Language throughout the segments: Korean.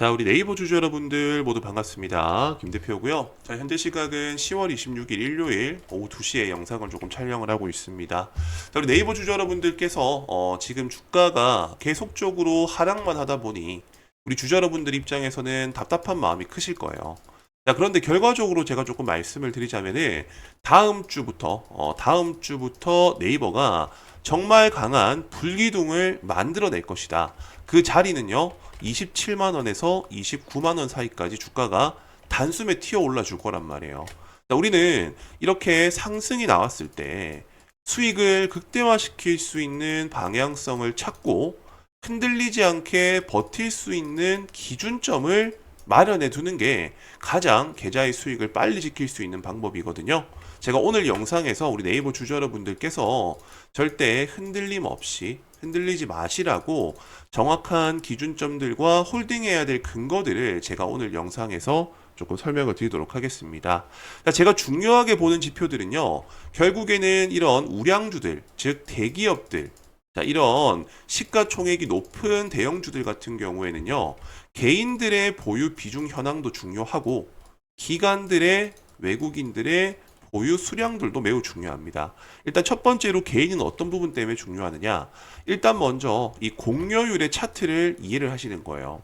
자, 우리 네이버 주주 여러분들 모두 반갑습니다. 김 대표고요. 자, 현재 시각은 10월 26일 일요일 오후 2시에 영상을 조금 촬영을 하고 있습니다. 자, 우리 네이버 주주 여러분들께서 어, 지금 주가가 계속적으로 하락만 하다 보니 우리 주주 여러분들 입장에서는 답답한 마음이 크실 거예요. 자, 그런데 결과적으로 제가 조금 말씀을 드리자면은 다음 주부터 어, 다음 주부터 네이버가 정말 강한 불기둥을 만들어낼 것이다. 그 자리는요. 27만 원에서 29만 원 사이까지 주가가 단숨에 튀어 올라 줄 거란 말이에요. 자, 우리는 이렇게 상승이 나왔을 때 수익을 극대화시킬 수 있는 방향성을 찾고 흔들리지 않게 버틸 수 있는 기준점을 마련해 두는 게 가장 계좌의 수익을 빨리 지킬 수 있는 방법이거든요. 제가 오늘 영상에서 우리 네이버 주주 여러분들께서 절대 흔들림 없이 흔들리지 마시라고 정확한 기준점들과 홀딩해야 될 근거들을 제가 오늘 영상에서 조금 설명을 드리도록 하겠습니다. 자, 제가 중요하게 보는 지표들은요, 결국에는 이런 우량주들, 즉 대기업들, 자, 이런 시가총액이 높은 대형주들 같은 경우에는요, 개인들의 보유 비중 현황도 중요하고, 기관들의 외국인들의 보유 수량들도 매우 중요합니다. 일단 첫 번째로 개인은 어떤 부분 때문에 중요하느냐? 일단 먼저 이 공여율의 차트를 이해를 하시는 거예요.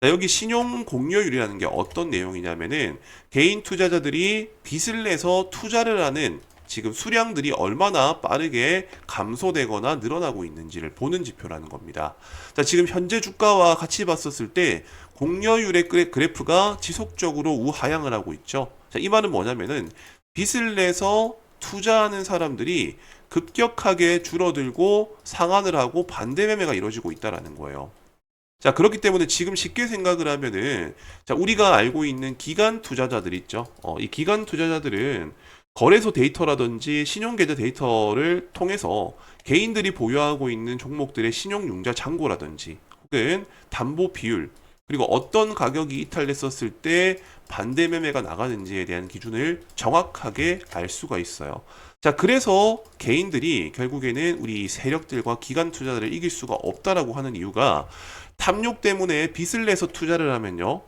자, 여기 신용 공여율이라는 게 어떤 내용이냐면은 개인 투자자들이 빚을 내서 투자를 하는 지금 수량들이 얼마나 빠르게 감소되거나 늘어나고 있는지를 보는 지표라는 겁니다. 자, 지금 현재 주가와 같이 봤었을 때 공여율의 그래- 그래프가 지속적으로 우하향을 하고 있죠. 자, 이 말은 뭐냐면은 빚을 내서 투자하는 사람들이 급격하게 줄어들고 상한을 하고 반대 매매가 이루어지고 있다라는 거예요. 자, 그렇기 때문에 지금 쉽게 생각을 하면은 자, 우리가 알고 있는 기관 투자자들 있죠. 어, 이 기관 투자자들은 거래소 데이터라든지 신용계좌 데이터를 통해서 개인들이 보유하고 있는 종목들의 신용융자 잔고라든지 혹은 담보 비율 그리고 어떤 가격이 이탈됐었을 때 반대 매매가 나가는지에 대한 기준을 정확하게 알 수가 있어요. 자, 그래서 개인들이 결국에는 우리 세력들과 기관 투자자를 이길 수가 없다라고 하는 이유가 탐욕 때문에 빚을 내서 투자를 하면요.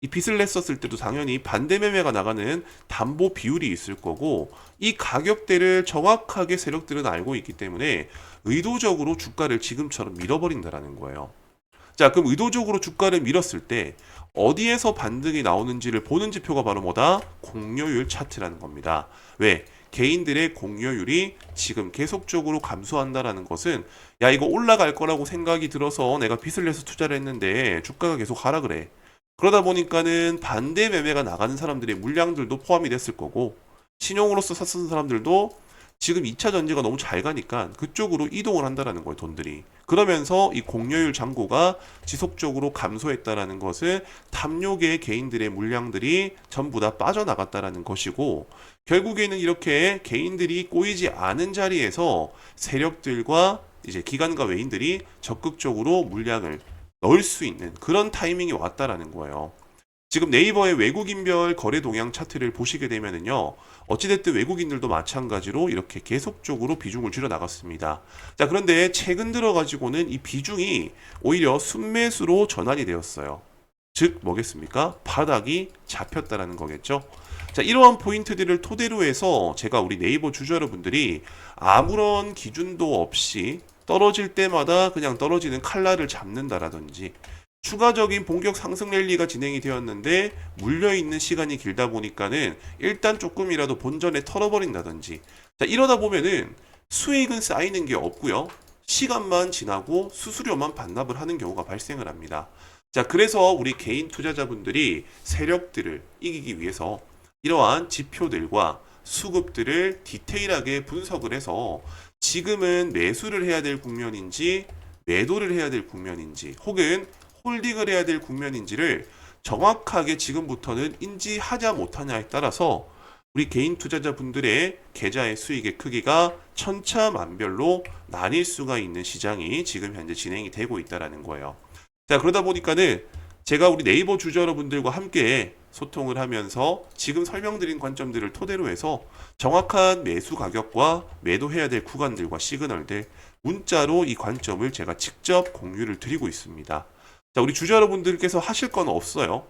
이 빚을 냈었을 때도 당연히 반대 매매가 나가는 담보 비율이 있을 거고 이 가격대를 정확하게 세력들은 알고 있기 때문에 의도적으로 주가를 지금처럼 밀어버린다라는 거예요. 자, 그럼 의도적으로 주가를 밀었을 때 어디에서 반등이 나오는지를 보는 지표가 바로 뭐다? 공여율 차트라는 겁니다. 왜? 개인들의 공여율이 지금 계속적으로 감소한다라는 것은 야 이거 올라갈 거라고 생각이 들어서 내가 빚을 내서 투자를 했는데 주가가 계속 하라 그래. 그러다 보니까는 반대 매매가 나가는 사람들의 물량들도 포함이 됐을 거고 신용으로서 샀던 사람들도 지금 2차 전지가 너무 잘 가니까 그쪽으로 이동을 한다라는 거예요, 돈들이. 그러면서 이 공여율 잔고가 지속적으로 감소했다라는 것은 탐욕의 개인들의 물량들이 전부 다 빠져나갔다라는 것이고 결국에는 이렇게 개인들이 꼬이지 않은 자리에서 세력들과 이제 기관과 외인들이 적극적으로 물량을 넣을 수 있는 그런 타이밍이 왔다라는 거예요. 지금 네이버의 외국인별 거래 동향 차트를 보시게 되면은요, 어찌됐든 외국인들도 마찬가지로 이렇게 계속적으로 비중을 줄여 나갔습니다. 자, 그런데 최근 들어가지고는 이 비중이 오히려 순매수로 전환이 되었어요. 즉, 뭐겠습니까? 바닥이 잡혔다라는 거겠죠. 자, 이러한 포인트들을 토대로 해서 제가 우리 네이버 주주 여러분들이 아무런 기준도 없이 떨어질 때마다 그냥 떨어지는 칼날을 잡는다라든지 추가적인 본격 상승 랠리가 진행이 되었는데 물려 있는 시간이 길다 보니까는 일단 조금이라도 본전에 털어버린다든지. 자 이러다 보면은 수익은 쌓이는 게 없고요. 시간만 지나고 수수료만 반납을 하는 경우가 발생을 합니다. 자 그래서 우리 개인 투자자분들이 세력들을 이기기 위해서 이러한 지표들과 수급들을 디테일하게 분석을 해서 지금은 매수를 해야 될 국면인지 매도를 해야 될 국면인지 혹은 홀딩을 해야 될 국면인지를 정확하게 지금부터는 인지하자 못하냐에 따라서 우리 개인 투자자분들의 계좌의 수익의 크기가 천차만별로 나뉠 수가 있는 시장이 지금 현재 진행이 되고 있다라는 거예요. 자, 그러다 보니까는 제가 우리 네이버 주주 여러분들과 함께 소통을 하면서 지금 설명드린 관점들을 토대로 해서 정확한 매수 가격과 매도해야 될 구간들과 시그널들 문자로 이 관점을 제가 직접 공유를 드리고 있습니다. 자, 우리 주주 여러분들께서 하실 건 없어요.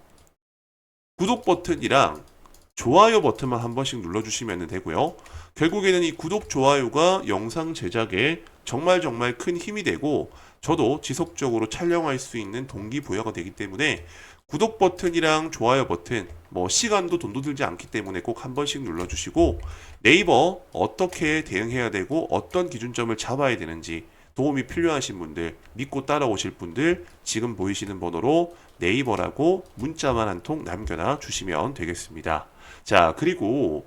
구독 버튼이랑 좋아요 버튼만 한 번씩 눌러주시면 되고요. 결국에는 이 구독, 좋아요가 영상 제작에 정말 정말 큰 힘이 되고 저도 지속적으로 촬영할 수 있는 동기부여가 되기 때문에 구독 버튼이랑 좋아요 버튼 뭐 시간도 돈도 들지 않기 때문에 꼭 한 번씩 눌러주시고 네이버 어떻게 대응해야 되고 어떤 기준점을 잡아야 되는지 도움이 필요하신 분들 믿고 따라오실 분들 지금 보이시는 번호로 네이버라고 문자만 한 통 남겨놔 주시면 되겠습니다. 자 그리고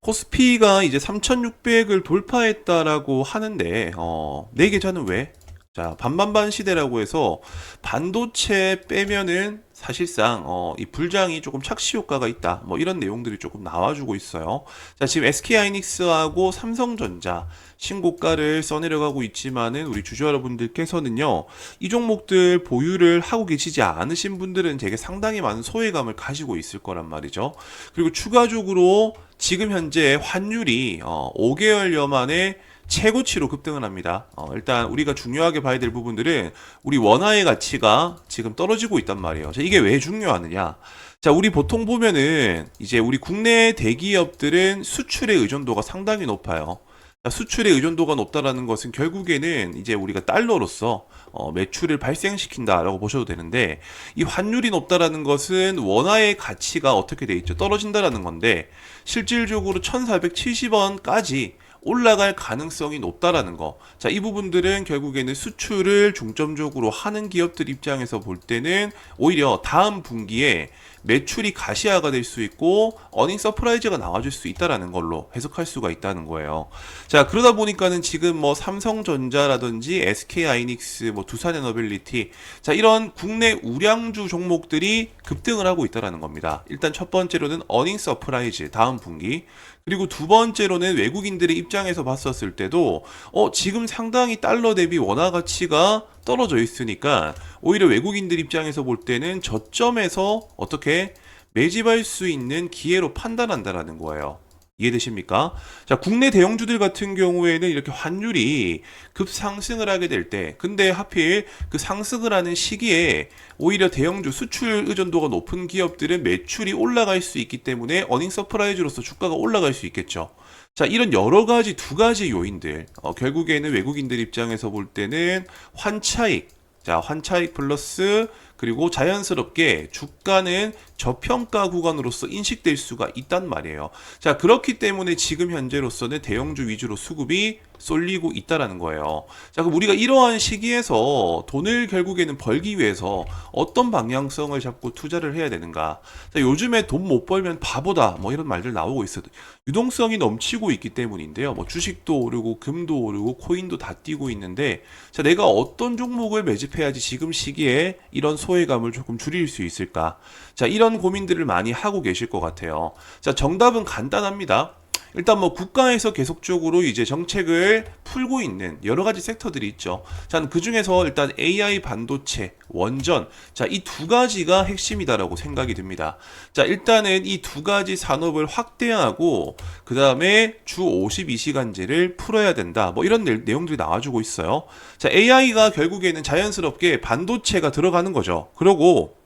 코스피가 이제 3,600을 돌파했다라고 하는데 어, 내 계좌는 왜? 자 반반반 시대라고 해서 반도체 빼면은 사실상 어, 이 불장이 조금 착시 효과가 있다. 뭐 이런 내용들이 조금 나와주고 있어요. 자 지금 SK 하이닉스하고 삼성전자 신고가를 써내려가고 있지만은 우리 주주 여러분들께서는요 이 종목들 보유를 하고 계시지 않으신 분들은 되게 상당히 많은 소외감을 가지고 있을 거란 말이죠. 그리고 추가적으로 지금 현재 환율이 어, 5개월여 만에 최고치로 급등을 합니다. 어, 일단 우리가 중요하게 봐야 될 부분들은 우리 원화의 가치가 지금 떨어지고 있단 말이에요. 자, 이게 왜 중요하느냐? 자, 우리 보통 보면은 이제 우리 국내 대기업들은 수출의 의존도가 상당히 높아요. 자, 수출의 의존도가 높다라는 것은 결국에는 이제 우리가 달러로서 어, 매출을 발생시킨다라고 보셔도 되는데 이 환율이 높다라는 것은 원화의 가치가 어떻게 돼 있죠? 떨어진다라는 건데 실질적으로 1,470원까지 올라갈 가능성이 높다라는 거. 자, 이 부분들은 결국에는 수출을 중점적으로 하는 기업들 입장에서 볼 때는 오히려 다음 분기에 매출이 가시화가 될 수 있고 어닝 서프라이즈가 나와줄 수 있다라는 걸로 해석할 수가 있다는 거예요. 자 그러다 보니까는 지금 뭐 삼성전자라든지 SK 하이닉스, 뭐 두산에너빌리티, 자 이런 국내 우량주 종목들이 급등을 하고 있다라는 겁니다. 일단 첫 번째로는 어닝 서프라이즈 다음 분기. 그리고 두 번째로는 외국인들의 입장에서 봤었을 때도 어 지금 상당히 달러 대비 원화 가치가 떨어져 있으니까 오히려 외국인들 입장에서 볼 때는 저점에서 어떻게 매집할 수 있는 기회로 판단한다라는 거예요. 이해되십니까? 자, 국내 대형주들 같은 경우에는 이렇게 환율이 급상승을 하게 될 때, 근데 하필 그 상승을 하는 시기에 오히려 대형주 수출 의존도가 높은 기업들은 매출이 올라갈 수 있기 때문에 어닝 서프라이즈로서 주가가 올라갈 수 있겠죠. 자, 이런 여러 가지 두 가지 요인들, 어, 결국에는 외국인들 입장에서 볼 때는 환차익, 자, 환차익 플러스 그리고 자연스럽게 주가는 저평가 구간으로서 인식될 수가 있단 말이에요. 자, 그렇기 때문에 지금 현재로서는 대형주 위주로 수급이 쏠리고 있다라는 거예요. 자, 그럼 우리가 이러한 시기에서 돈을 결국에는 벌기 위해서 어떤 방향성을 잡고 투자를 해야 되는가? 자, 요즘에 돈 못 벌면 바보다 뭐 이런 말들 나오고 있어도 유동성이 넘치고 있기 때문인데요. 뭐 주식도 오르고 금도 오르고 코인도 다 뛰고 있는데 자, 내가 어떤 종목을 매집해야지 지금 시기에 이런 소외감을 조금 줄일 수 있을까? 자, 이런 고민들을 많이 하고 계실 것 같아요. 자, 정답은 간단합니다. 일단 뭐 국가에서 계속적으로 이제 정책을 풀고 있는 여러 가지 섹터들이 있죠. 자, 그 중에서 일단 AI 반도체, 원전, 자, 이 두 가지가 핵심이다라고 생각이 듭니다. 자, 일단은 이 두 가지 산업을 확대하고, 그 다음에 주 52시간제를 풀어야 된다. 뭐 이런 내, 내용들이 나와주고 있어요. 자, AI가 결국에는 자연스럽게 반도체가 들어가는 거죠. 그러고,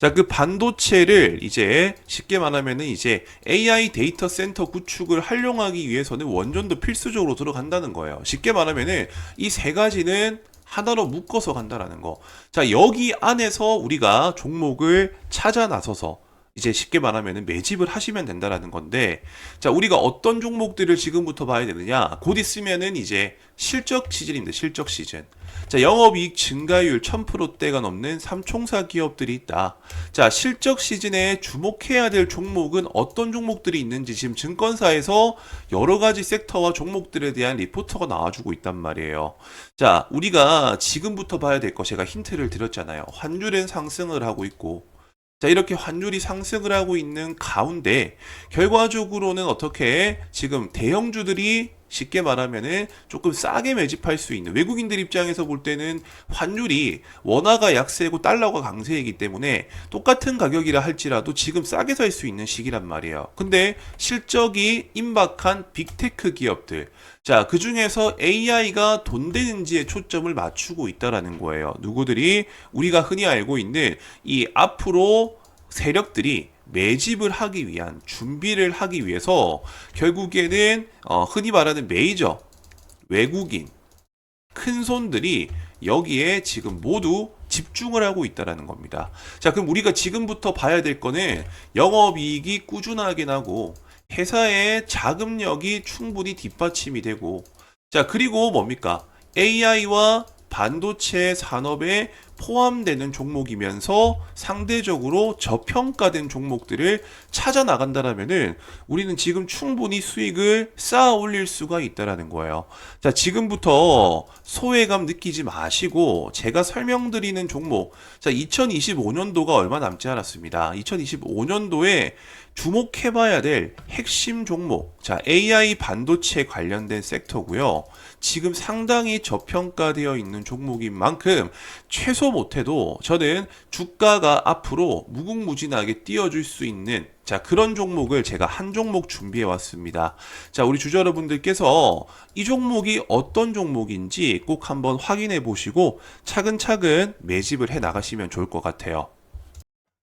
자, 그 반도체를 이제 쉽게 말하면은 이제 AI 데이터 센터 구축을 활용하기 위해서는 원전도 필수적으로 들어간다는 거예요. 쉽게 말하면은 이 세 가지는 하나로 묶어서 간다라는 거. 자, 여기 안에서 우리가 종목을 찾아 나서서 이제 쉽게 말하면 매집을 하시면 된다라는 건데, 자, 우리가 어떤 종목들을 지금부터 봐야 되느냐? 곧 있으면은 이제 실적 시즌입니다. 실적 시즌. 자, 영업이익 증가율 1000%대가 넘는 삼총사 기업들이 있다. 자, 실적 시즌에 주목해야 될 종목은 어떤 종목들이 있는지 지금 증권사에서 여러 가지 섹터와 종목들에 대한 리포터가 나와주고 있단 말이에요. 자, 우리가 지금부터 봐야 될 거 제가 힌트를 드렸잖아요. 환율은 상승을 하고 있고, 자, 이렇게 환율이 상승을 하고 있는 가운데 결과적으로는 어떻게 지금 대형주들이 쉽게 말하면은 조금 싸게 매집할 수 있는 외국인들 입장에서 볼 때는 환율이 원화가 약세고 달러가 강세이기 때문에 똑같은 가격이라 할지라도 지금 싸게 살 수 있는 시기란 말이에요. 근데 실적이 임박한 빅테크 기업들 자, 그 중에서 AI가 돈 되는지에 초점을 맞추고 있다라는 거예요. 누구들이 우리가 흔히 알고 있는 이 앞으로 세력들이 매집을 하기 위한 준비를 하기 위해서 결국에는 어, 흔히 말하는 메이저 외국인 큰 손들이 여기에 지금 모두 집중을 하고 있다라는 겁니다. 자, 그럼 우리가 지금부터 봐야 될 거는 영업이익이 꾸준하게 나고 회사의 자금력이 충분히 뒷받침이 되고 자, 그리고 뭡니까? AI와 반도체 산업에 포함되는 종목이면서 상대적으로 저평가된 종목들을 찾아 나간다라면은 우리는 지금 충분히 수익을 쌓아 올릴 수가 있다라는 거예요. 자, 지금부터 소외감 느끼지 마시고 제가 설명드리는 종목. 자, 2025년도가 얼마 남지 않았습니다. 2025년도에 주목해봐야 될 핵심 종목. 자, AI 반도체 관련된 섹터고요. 지금 상당히 저평가되어 있는 종목인 만큼 최소 못해도 저는 주가가 앞으로 무궁무진하게 뛰어줄 수 있는 자 그런 종목을 제가 한 종목 준비해 왔습니다. 자 우리 주주 여러분들께서 이 종목이 어떤 종목인지 꼭 한번 확인해 보시고 차근차근 매집을 해 나가시면 좋을 것 같아요.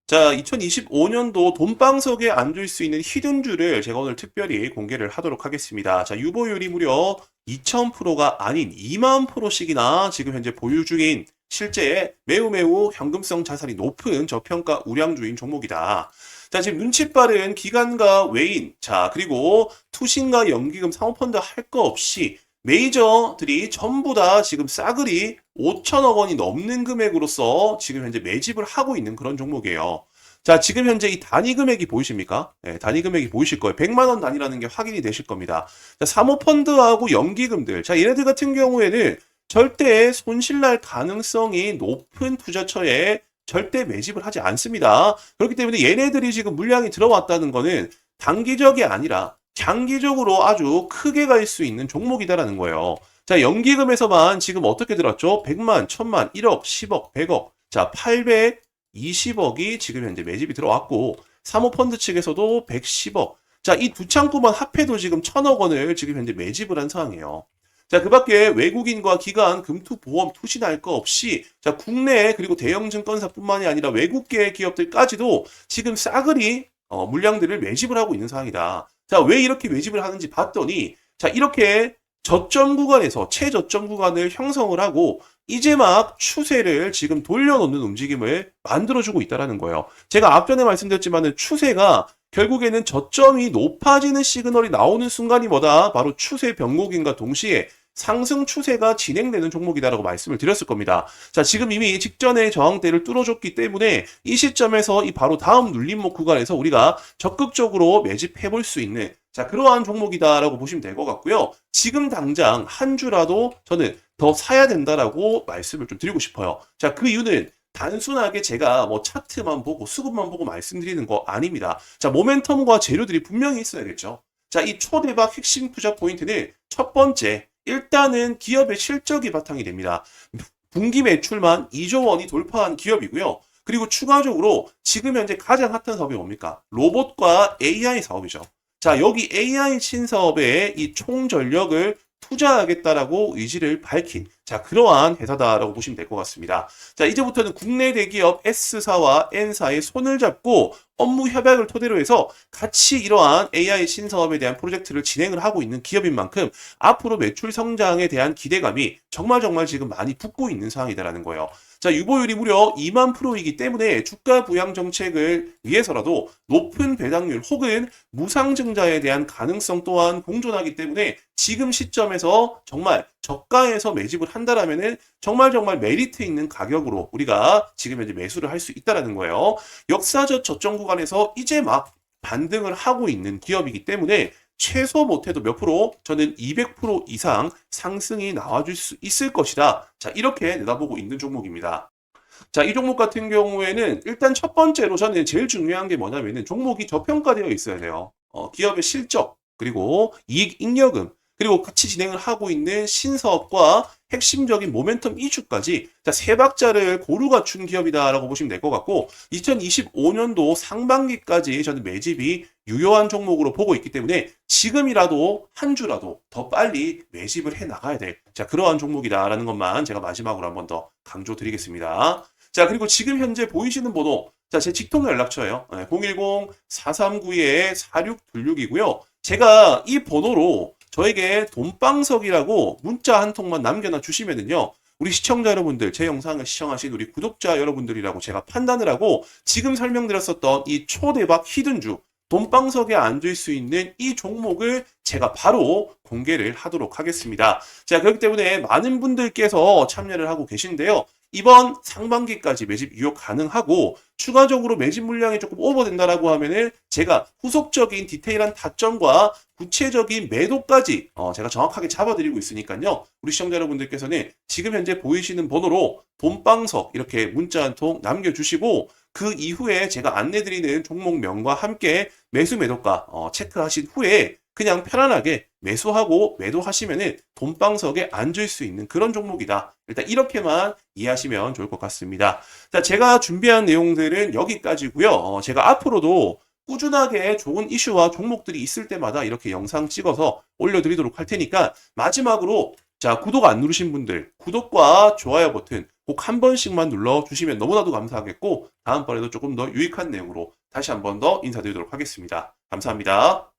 자, 2025년도 돈방석에 앉을 수 있는 히든주를 제가 오늘 특별히 공개를 하도록 하겠습니다. 자, 유보율이 무려 2000%가 아닌 2만 프로씩이나 지금 현재 보유 중인 실제 매우 매우 현금성 자산이 높은 저평가 우량주인 종목이다. 자, 지금 눈치 빠른 기관과 외인, 자, 그리고 투신과 연기금 사모펀드 할 거 없이 메이저들이 전부 다 지금 싸그리 5천억 원이 넘는 금액으로서 지금 현재 매집을 하고 있는 그런 종목이에요. 자, 지금 현재 이 단위 금액이 보이십니까? 네, 단위 금액이 보이실 거예요. 100만 원 단위라는 게 확인이 되실 겁니다. 자, 사모펀드하고 연기금들. 자, 얘네들 같은 경우에는 절대 손실날 가능성이 높은 투자처에 절대 매집을 하지 않습니다. 그렇기 때문에 얘네들이 지금 물량이 들어왔다는 거는 단기적이 아니라 장기적으로 아주 크게 갈 수 있는 종목이다라는 거예요. 자, 연기금에서만 지금 어떻게 들었죠? 100만, 1000만, 1억, 10억, 100억. 자, 820억이 지금 현재 매집이 들어왔고, 사모펀드 측에서도 110억. 자, 이 두 창구만 합해도 지금 1000억 원을 지금 현재 매집을 한 상황이에요. 자, 그 밖에 외국인과 기관, 금투, 보험, 투신 할 거 없이, 자, 국내 그리고 대형 증권사뿐만이 아니라 외국계 기업들까지도 지금 싸그리 어, 물량들을 매집을 하고 있는 상황이다. 자, 왜 이렇게 매집을 하는지 봤더니, 자, 이렇게 저점 구간에서 최저점 구간을 형성을 하고, 이제 막 추세를 지금 돌려놓는 움직임을 만들어주고 있다라는 거예요. 제가 앞전에 말씀드렸지만은 추세가 결국에는 저점이 높아지는 시그널이 나오는 순간이 뭐다? 바로 추세 변곡인과 동시에 상승 추세가 진행되는 종목이다라고 말씀을 드렸을 겁니다. 자, 지금 이미 직전에 저항대를 뚫어줬기 때문에 이 시점에서 이 바로 다음 눌림목 구간에서 우리가 적극적으로 매집해 볼 수 있는 자, 그러한 종목이다라고 보시면 될 것 같고요. 지금 당장 한 주라도 저는 더 사야 된다라고 말씀을 좀 드리고 싶어요. 자, 그 이유는 단순하게 제가 뭐 차트만 보고 수급만 보고 말씀드리는 거 아닙니다. 자, 모멘텀과 재료들이 분명히 있어야겠죠. 자, 이 초대박 핵심 투자 포인트는 첫 번째, 일단은 기업의 실적이 바탕이 됩니다. 분기 매출만 2조 원이 돌파한 기업이고요. 그리고 추가적으로 지금 현재 가장 핫한 사업이 뭡니까? 로봇과 AI 사업이죠. 자, 여기 AI 신사업에 이 총전력을 투자하겠다라고 의지를 밝힌 자 그러한 회사다라고 보시면 될 것 같습니다. 자 이제부터는 국내 대기업 S사와 N사의 손을 잡고 업무 협약을 토대로 해서 같이 이러한 AI 신사업에 대한 프로젝트를 진행을 하고 있는 기업인 만큼 앞으로 매출 성장에 대한 기대감이 정말 정말 지금 많이 붙고 있는 상황이다라는 거예요. 자, 유보율이 무려 2만 프로이기 때문에 주가 부양 정책을 위해서라도 높은 배당률 혹은 무상증자에 대한 가능성 또한 공존하기 때문에 지금 시점에서 정말 저가에서 매집을 한다라면은 정말 정말 메리트 있는 가격으로 우리가 지금 현재 매수를 할 수 있다라는 거예요. 역사적 저점 구간에서 이제 막 반등을 하고 있는 기업이기 때문에 최소 못해도 몇 프로 저는 200% 이상 상승이 나와줄 수 있을 것이다. 자 이렇게 내다보고 있는 종목입니다. 자, 이 종목 같은 경우에는 일단 첫 번째로 저는 제일 중요한 게 뭐냐면은 종목이 저평가되어 있어야 돼요. 어, 기업의 실적, 그리고 이익 잉여금. 그리고 같이 진행을 하고 있는 신사업과 핵심적인 모멘텀 이슈까지 자, 세 박자를 고루 갖춘 기업이다라고 보시면 될 것 같고 2025년도 상반기까지 저는 매집이 유효한 종목으로 보고 있기 때문에 지금이라도 한 주라도 더 빨리 매집을 해 나가야 될 자, 그러한 종목이다라는 것만 제가 마지막으로 한 번 더 강조드리겠습니다. 자, 그리고 지금 현재 보이시는 번호 자, 제 직통 연락처예요. 010-439-4626이고요. 제가 이 번호로 저에게 돈방석이라고 문자 한 통만 남겨놔 주시면은요. 우리 시청자 여러분들, 제 영상을 시청하신 우리 구독자 여러분들이라고 제가 판단을 하고 지금 설명드렸었던 이 초대박 히든주 돈방석에 앉을 수 있는 이 종목을 제가 바로 공개를 하도록 하겠습니다. 자, 그렇기 때문에 많은 분들께서 참여를 하고 계신데요. 이번 상반기까지 매집 유효 가능하고 추가적으로 매집 물량이 조금 오버된다라고 하면은 제가 후속적인 디테일한 타점과 구체적인 매도까지 어, 제가 정확하게 잡아드리고 있으니까요. 우리 시청자 여러분들께서는 지금 현재 보이시는 번호로 돈방석 이렇게 문자 한 통 남겨주시고 그 이후에 제가 안내드리는 종목명과 함께 매수 매도가 어, 체크하신 후에 그냥 편안하게 매수하고 매도하시면은 돈방석에 앉을 수 있는 그런 종목이다. 일단 이렇게만 이해하시면 좋을 것 같습니다. 자, 제가 준비한 내용들은 여기까지고요. 어, 제가 앞으로도 꾸준하게 좋은 이슈와 종목들이 있을 때마다 이렇게 영상 찍어서 올려드리도록 할 테니까 마지막으로 자 구독 안 누르신 분들 구독과 좋아요 버튼 꼭 한 번씩만 눌러주시면 너무나도 감사하겠고 다음번에도 조금 더 유익한 내용으로 다시 한 번 더 인사드리도록 하겠습니다. 감사합니다.